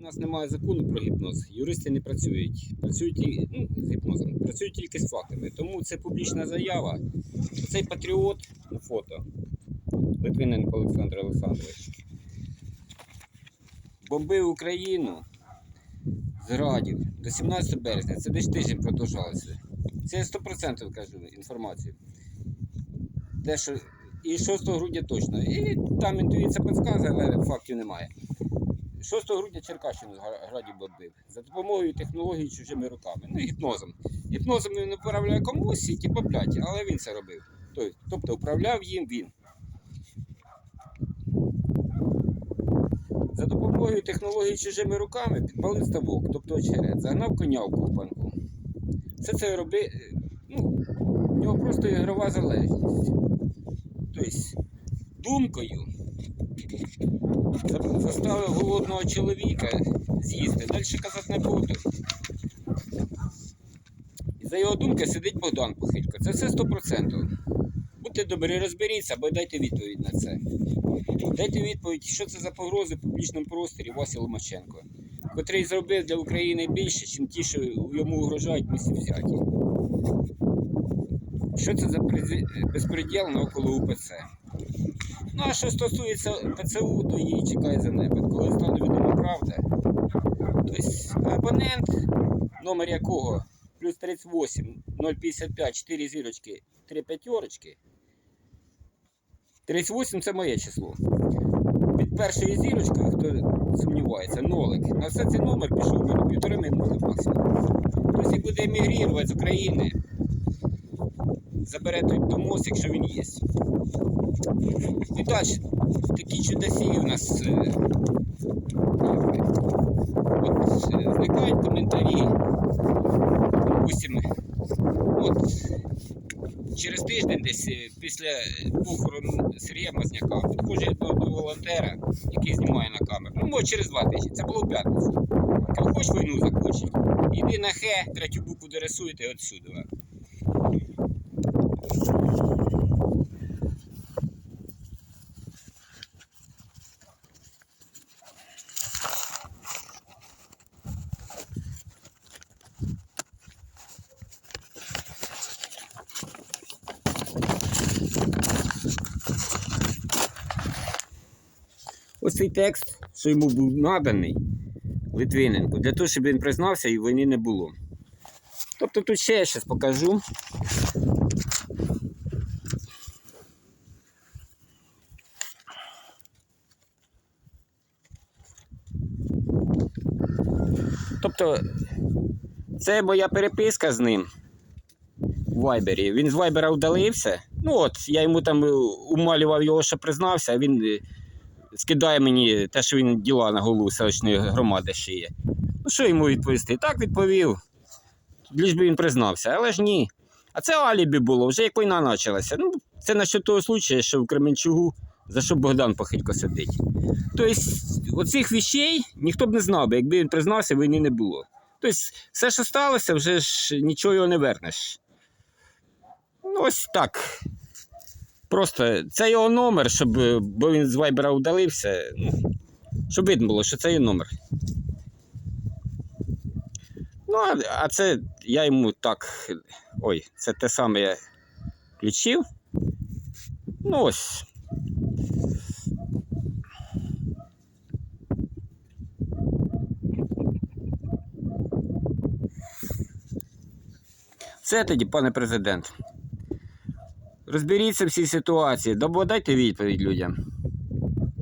У нас немає закону про гіпноз. Юристи не працюють. Працюють ну, з гіпнозом, працюють тільки з фактами. Тому це публічна заява. Цей патріот ну, фото. Литвиненко Олександр Олександрович. Бомбив Україну зрадів до 17 березня. Це десь тиждень продовжалося. Це я 100% кажу інформацію. Те, що і 6 грудня точно. І там інтуїція підказує, але фактів немає. 6 грудня Черкащину градів бомбив за допомогою технологій чужими руками. Ну, гіпнозом. Гіпнозом він управляє комусь і типу, блядь, але він це робив. Тобто, управляв їм він. За допомогою технологій чужими руками підпалив ставок, тобто очерет, загнав коня в ковпанку. Все це робив, ну, в нього просто ігрова залежність. Тобто, думкою заставив голодного чоловіка з'їсти. Далі казати не буду. І за його думки сидить Богдан Похилько. Це все 100%. Будьте добрі, розберіться, або дайте відповідь на це. Дайте відповідь, що це за погрози в публічному просторі Васі Ломаченко, котрий зробив для України більше, ніж ті, що йому угрожають місці взяті. Що це за безпреділ навколо УПЦ? Ну, а що стосується ПЦУ, то її чекає за небо. Коли стане відома правда, тобто абонент, номер якого плюс 38 055 4 зірочки 3 п'ятерочки. 38 це моє число. Під першою зірочкою, хто сумнівається, нолик. На все цей номер пішов на півтори минути максимум. Тобто, як буде емігрувати з України, забере той домос, якщо він є. І такі чудесі у нас. е, От е, зникають коментарі. Допустим, от через тиждень десь е, після похорону Сергія Мазняка підходжу я до, до волонтера, який знімає на камеру. Ну, може, через два тижні. Це було п'ятницю. Хочеш війну закінчити? Іди на Х, третю букву дорисуйте отсюди. Цей текст, що йому був наданий Литвиненку, для того, щоб він признався і війни не було. Тобто тут ще я зараз покажу. Тобто, це моя переписка з ним в Вайбері. Він з Вайбера вдалився. Ну от, я йому там е, умалював його, що признався, а він е, скидає мені те, що він діла на голову селищної громади шиє. Ну що йому відповісти? Так відповів. Ліж би він признався, але ж ні. А це алібі було, вже як війна почалася. Ну, це насчет того случаю, що в Кременчугу, за що Богдан Похилько сидить. Тобто, оцих вещей ніхто б не знав би, якби він признався, війни не було. Тобто, все, що сталося, вже ж нічого його не вернеш. Ну, ось так. Просто це його номер, щоб, е, бо він з Вайбера удалився. Ну, щоб видно було, що це його номер. Ну, а, це я йому так. Ой, це те саме я включив. Ну ось. Все тоді, пане президент. Розберіться в цій ситуації, дайте відповідь людям.